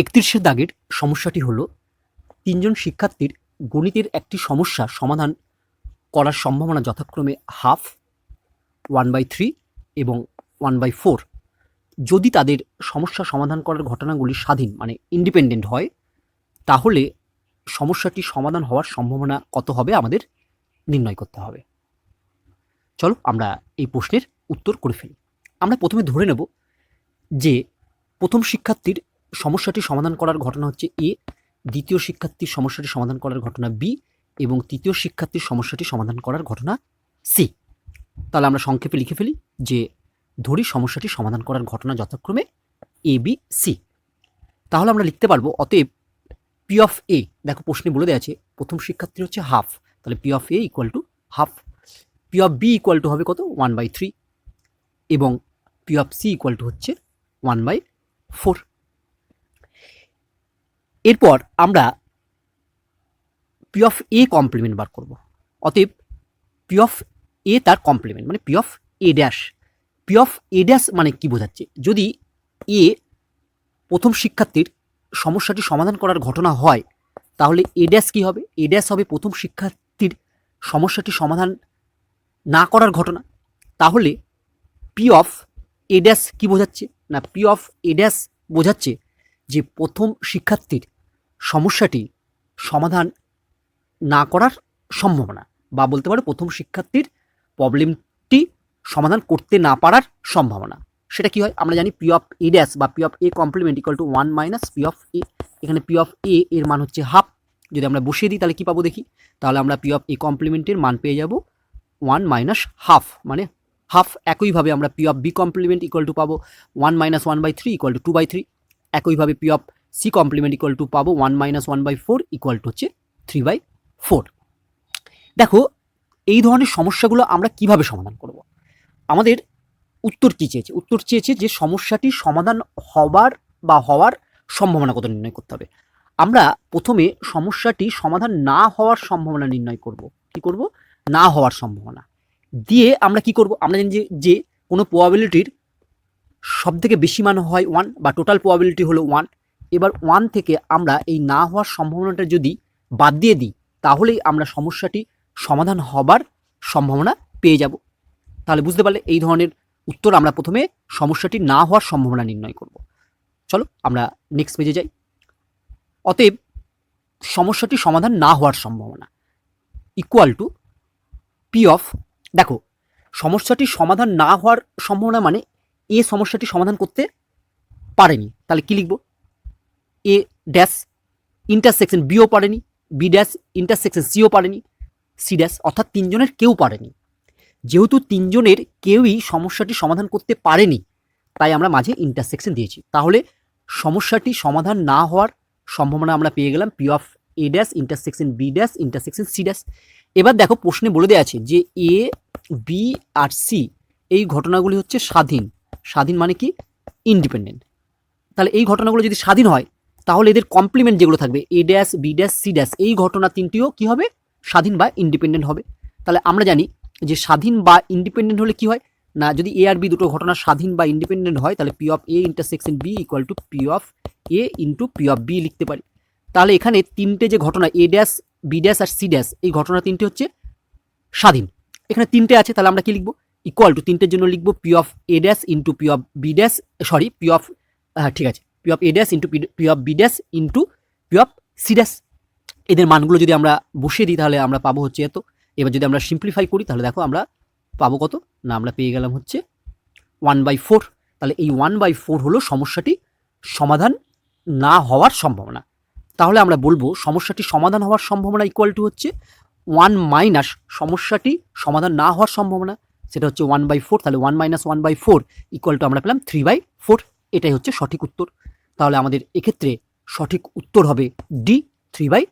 একত্রিশের দাগের সমস্যাটি হলো, তিনজন শিক্ষার্থীর গণিতের একটি সমস্যা সমাধান করার সম্ভাবনা যথাক্রমে হাফ ওয়ান বাই থ্রি এবং ওয়ান বাই ফোর যদি তাদের সমস্যা সমাধান করার ঘটনাগুলি স্বাধীন মানে ইন্ডিপেন্ডেন্ট হয়, তাহলে সমস্যাটি সমাধান হওয়ার সম্ভাবনা কত হবে আমাদের নির্ণয় করতে হবে। চলো আমরা এই প্রশ্নের উত্তর করে ফেলি। আমরা প্রথমে ধরে নেব যে প্রথম শিক্ষার্থীর সমস্যাটি সমাধান করার ঘটনা হচ্ছে এ, দ্বিতীয় শিক্ষার্থীর সমস্যাটি সমাধান করার ঘটনা বি এবং তৃতীয় শিক্ষার্থীর সমস্যাটি সমাধান করার ঘটনা সি। তাহলে আমরা সংক্ষেপে লিখে ফেলি যে, ধরি সমস্যাটি সমাধান করার ঘটনা যথাক্রমে এ, বি, সি। তাহলে আমরা লিখতে পারব, অতএব পি অফ এ, দেখো প্রশ্নে বলে দেওয়া আছে, প্রথম শিক্ষার্থী হচ্ছে হাফ, তাহলে P of A equal to half. P of B equal to হবে কত? ওয়ান বাই থ্রি এবং P of C equal to হচ্ছে ওয়ান বাই ফোর এরপর আমরা পি অফ এ কমপ্লিমেন্ট বার করব। অতএব পি অফ এ তার কমপ্লিমেন্ট মানে P of A dash P of A dash মানে কি বোঝাচ্ছে? যদি এ প্রথম শিক্ষার্থীর সমস্যাটি সমাধান করার ঘটনা হয়, তাহলে এ ড্যাশ কী হবে? এ ড্যাশ হবে প্রথম শিক্ষার্থীর সমস্যাটি সমাধান না করার ঘটনা। তাহলে পি অফ এ ড্যাশ কী বোঝাচ্ছে? না পি অফ এ ড্যাশ বোঝাচ্ছে যে প্রথম শিক্ষার্থীর সমস্যাটি সমাধান না করার সম্ভাবনা বা বলতে পারো প্রথম শিক্ষার্থীর প্রবলেমটি সমাধান করতে না পারার সম্ভাবনা। সেটা কি হয়? আমরা জানি পি অফ এ ড্যাশ বা P of A complement equal to one minus P of A এখানে পি অফ এ এর মান হচ্ছে হাফ যদি আমরা বসিয়ে দিই, তাহলে কি পাবো দেখি? তাহলে আমরা পি অফ এ কমপ্লিমেন্টের মান পেয়ে যাব ওয়ান মাইনাস হাফ মানে হাফ একইভাবে আমরা P of B complement equal to পাবো। One minus one by three equal to two by three একইভাবে P of C complement equal to পাবো one minus one by four equal to হচ্ছে three by four দেখো, এই ধরনের সমস্যাগুলো আমরা কীভাবে সমাধান করব? আমাদের উত্তর কী চেয়েছে? উত্তর চেয়েছে যে সমস্যাটি সমাধান হবার বা হওয়ার সম্ভাবনা কত নির্ণয় করতে হবে। আমরা প্রথমে সমস্যাটি সমাধান না হওয়ার সম্ভাবনা নির্ণয় করব। কি করব? না হওয়ার সম্ভাবনা। দিয়ে আমরা কি করব? আমরা জানি যে যে কোনো প্রবাবিলিটির সব থেকে বেশি মান হয় ওয়ান বা টোটাল প্রবাবিলিটি হলো ওয়ান এবার ওয়ান থেকে আমরা এই না হওয়ার সম্ভাবনাটা যদি বাদ দিয়ে দিই, তাহলেই আমরা সমস্যাটি সমাধান হবার সম্ভাবনা পেয়ে যাব। তাহলে বুঝতে পারলে এই ধরনের উত্তর আমরা প্রথমে সমস্যাটি না হওয়ার সম্ভাবনা নির্ণয় করব। চলো আমরা নেক্সট পেজে যাই। অতএব সমস্যাটি সমাধান না হওয়ার সম্ভাবনা ইকুয়াল টু পি অফ দেখো, সমস্যাটি সমাধান না হওয়ার সম্ভাবনা মানে এ সমস্যাটি সমাধান করতে পারেনি। তাহলে কি লিখব? এ ড্যাশ ইন্টারসেকশন বিও পারেনি বি ড্যাশ ইন্টারসেকশন সিও পারেনি সি ড্যাশ অর্থাৎ তিনজনের কেউ পারেনি। যেহেতু তিনজনের কেউই সমস্যাটি সমাধান করতে পারেনি, তাই আমরা মাঝে ইন্টারসেকশন দিয়েছি। তাহলে সমস্যাটি সমাধান না হওয়ার সম্ভাবনা আমরা পেয়ে গেলাম P of A dash intersection B dash intersection C dash এবার দেখো প্রশ্নে বলে দেওয়া আছে যে এ বি আর সি এই ঘটনাগুলি হচ্ছে স্বাধীন। স্বাধীন মানে কি? ইন্ডিপেন্ডেন্ট তাহলে এই ঘটনাগুলো যদি স্বাধীন হয় তাহলে এদের কমপ্লিমেন্ট যেগুলো থাকবে A dash B dash C dash এই ঘটনা তিনটিও কি হবে? স্বাধীন বা ইন্ডিপেন্ডেন্ট হবে। তাহলে আমরা জানি যে স্বাধীন বা ইন্ডিপেন্ডেন্ট হলে কি হয়? না, যদি এ আর বি দুটো ঘটনা স্বাধীন বা ইন্ডিপেন্ডেন্ট হয়, তাহলে P of A intersection B equal to P of A into P of B লিখতে পারি। তাহলে এখানে তিনটে যে ঘটনা এ ড্যাশ বি ড্যাশ আর সি ড্যাশ এই ঘটনা তিনটে হচ্ছে স্বাধীন। এখানে তিনটে আছে, তাহলে আমরা কি লিখব? ইকুয়াল টু তিনটের জন্য লিখব P of A dash into P of B dash sorry P of হ্যাঁ ঠিক আছে। P of A dash into P of B dash into P of C dash এদের মানগুলো যদি আমরা বসিয়ে দিই, তাহলে আমরা পাবো হচ্ছে এত। এবার যদি আমরা সিম্পলিফাই করি, তাহলে দেখো আমরা পাবো কত? না, আমরা পেয়ে গেলাম হচ্ছে ওয়ান বাই ফোর তাহলে এই ওয়ান বাই ফোর হলো সমস্যাটি সমাধান না হওয়ার সম্ভাবনা। তাহলে আমরা বলব, সমস্যাটি সমাধান হওয়ার সম্ভাবনা ইকুয়াল টু হচ্ছে ওয়ান মাইনাস সমস্যাটি সমাধান না হওয়ার সম্ভাবনা। সেটা হচ্ছে ওয়ান বাই ফোর তাহলে one minus one by four equal to আমরা পেলাম থ্রি বাই ফোর এটাই হচ্ছে সঠিক উত্তর। তাহলে আমাদের এক্ষেত্রে সঠিক উত্তর হবে ডি থ্রি বাই